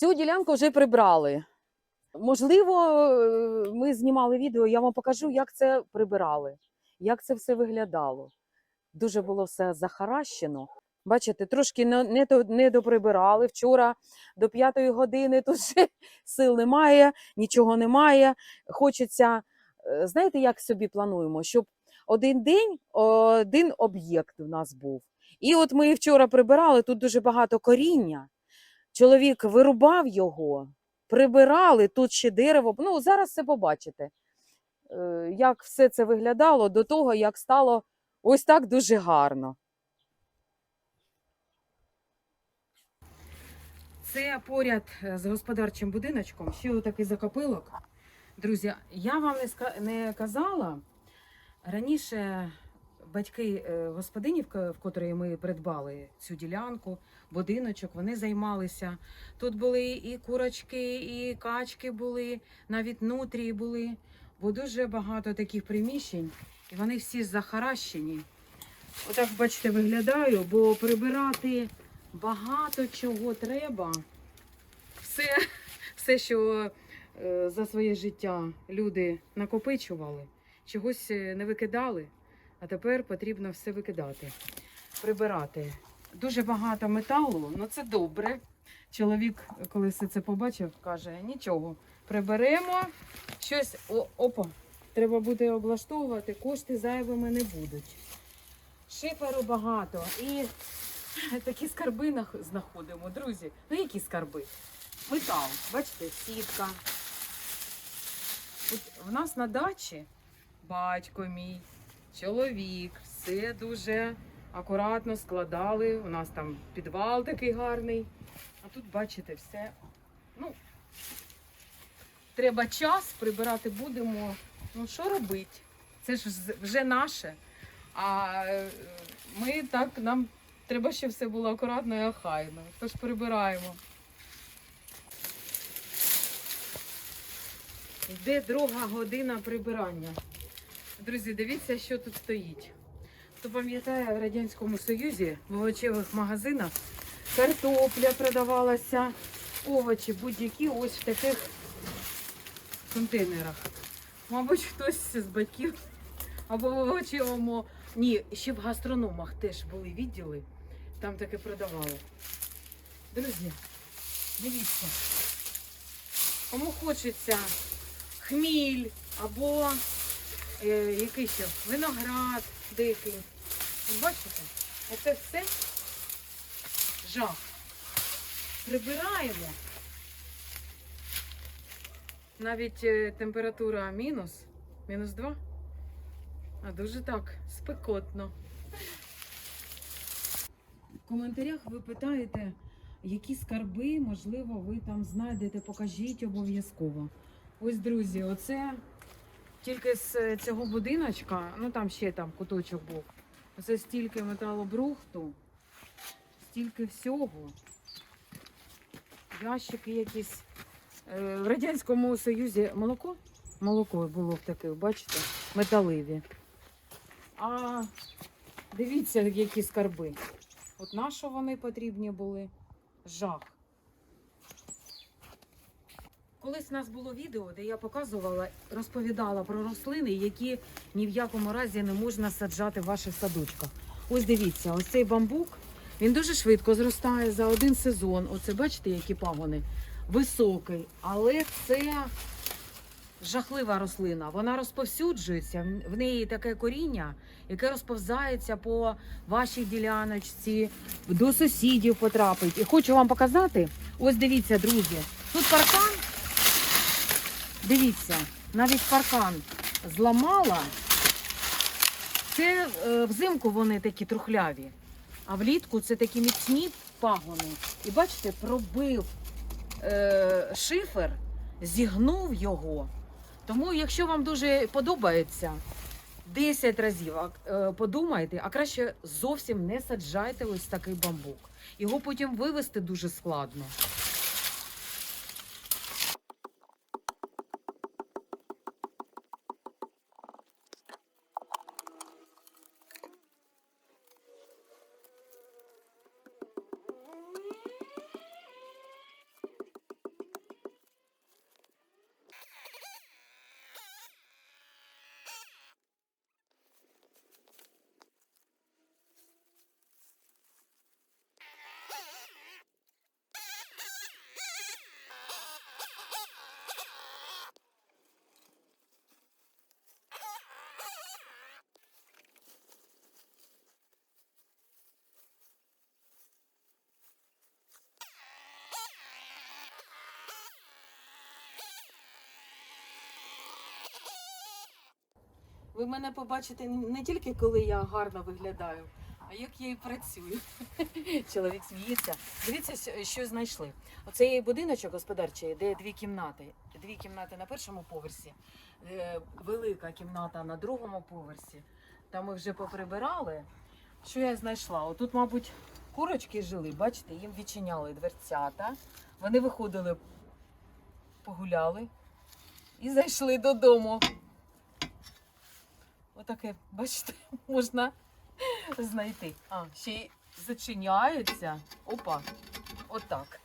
Цю ділянку вже прибрали. Можливо, е, ми знімали відео, я вам покажу, як це прибирали, як це все виглядало. Дуже було все захаращено. Бачите, трошки не, не, до- не доприбирали. Вчора до п'ятої години тут ще сил немає, нічого немає. Хочеться, е, знаєте, як собі плануємо, щоб один день один об'єкт в нас був. І от ми вчора прибирали, тут дуже багато коріння. Чоловік вирубав його, прибирали, тут ще дерево. Ну, зараз все побачите, е, як все це виглядало до того, як стало ось так дуже гарно. Це поряд е, з господарчим будиночком, ще отакий закопилок. Друзі, я вам не казала. Раніше батьки е, господині, в ко- котрої ми придбали цю ділянку, будиночок, вони займалися. Тут були і курочки, і качки були, навіть нутрії були, бо дуже багато таких приміщень, і вони всі захаращені. Отак, бачите, виглядаю, бо прибирати багато чого треба. Все, все що е, за своє життя люди накопичували, чогось е, не викидали, а тепер потрібно все викидати, прибирати. Дуже багато металу, ну це добре. Чоловік, коли все це побачив, каже: нічого, приберемо щось. О, опа, треба буде облаштовувати, кошти зайвими не будуть. Шиферу багато і такі скарби знаходимо, друзі. Ну які скарби? Метал, бачите, сітка. От в нас на дачі батько мій, чоловік, все дуже акуратно складали. У нас там підвал такий гарний. А тут, бачите, все. Ну, треба час, прибирати будемо. Ну, що робити? Це ж вже наше. А е, ми так, нам треба, щоб все було акуратно і охайно. Тож прибираємо. Йде друга година прибирання. Друзі, дивіться, що тут стоїть. Хто пам'ятає, в Радянському Союзі в овочевих магазинах картопля продавалася, овочі будь-які ось в таких контейнерах. Мабуть, хтось з батьків або в овочевому. Ні, ще в гастрономах теж були відділи, там таке продавали. Друзі, дивіться, кому хочеться хміль або який ще виноград дикий. Бачите, це все жах. Прибираємо. Навіть е, температура мінус, мінус 2. А дуже так, спекотно. В коментарях ви питаєте, які скарби, можливо, ви там знайдете, покажіть обов'язково. Ось, друзі, оце тільки з е, цього будиночка, ну там ще там куточок був. Оце стільки металобрухту, стільки всього. Ящики якісь. Е, В Радянському Союзі молоко? Молоко було в таких, бачите, металеві. А дивіться, які скарби. От на що вони потрібні були? Жах. Колись у нас було відео, де я показувала, розповідала про рослини, які ні в якому разі не можна саджати в ваших садочках. Ось дивіться, ось цей бамбук, він дуже швидко зростає за один сезон. Оце бачите, які пагони? Високий, але це жахлива рослина. Вона розповсюджується, в неї таке коріння, яке розповзається по вашій діляночці, до сусідів потрапить. І хочу вам показати. Ось дивіться, друзі, тут паркан. Дивіться, навіть паркан зламала. Це е, взимку вони такі трухляві, а влітку це такі міцні пагони. І бачите, пробив е, шифер, зігнув його. Тому, якщо вам дуже подобається, 10 разів е, подумайте, а краще зовсім не саджайте ось такий бамбук. Його потім вивести дуже складно. Ви мене побачите не тільки коли я гарно виглядаю, а як я і працюю. Чоловік сміється. Дивіться, що- знайшли. Оцей будиночок господарчий, де дві кімнати. Дві кімнати на першому поверсі, е, велика кімната на другому поверсі. Там ми вже поприбирали. Що я знайшла? Отут, мабуть, курочки жили, бачите, їм відчиняли дверцята. Вони виходили, погуляли і зайшли додому. Отаке, бачите, можна знайти. А, ще й зачиняється. Опа, отак.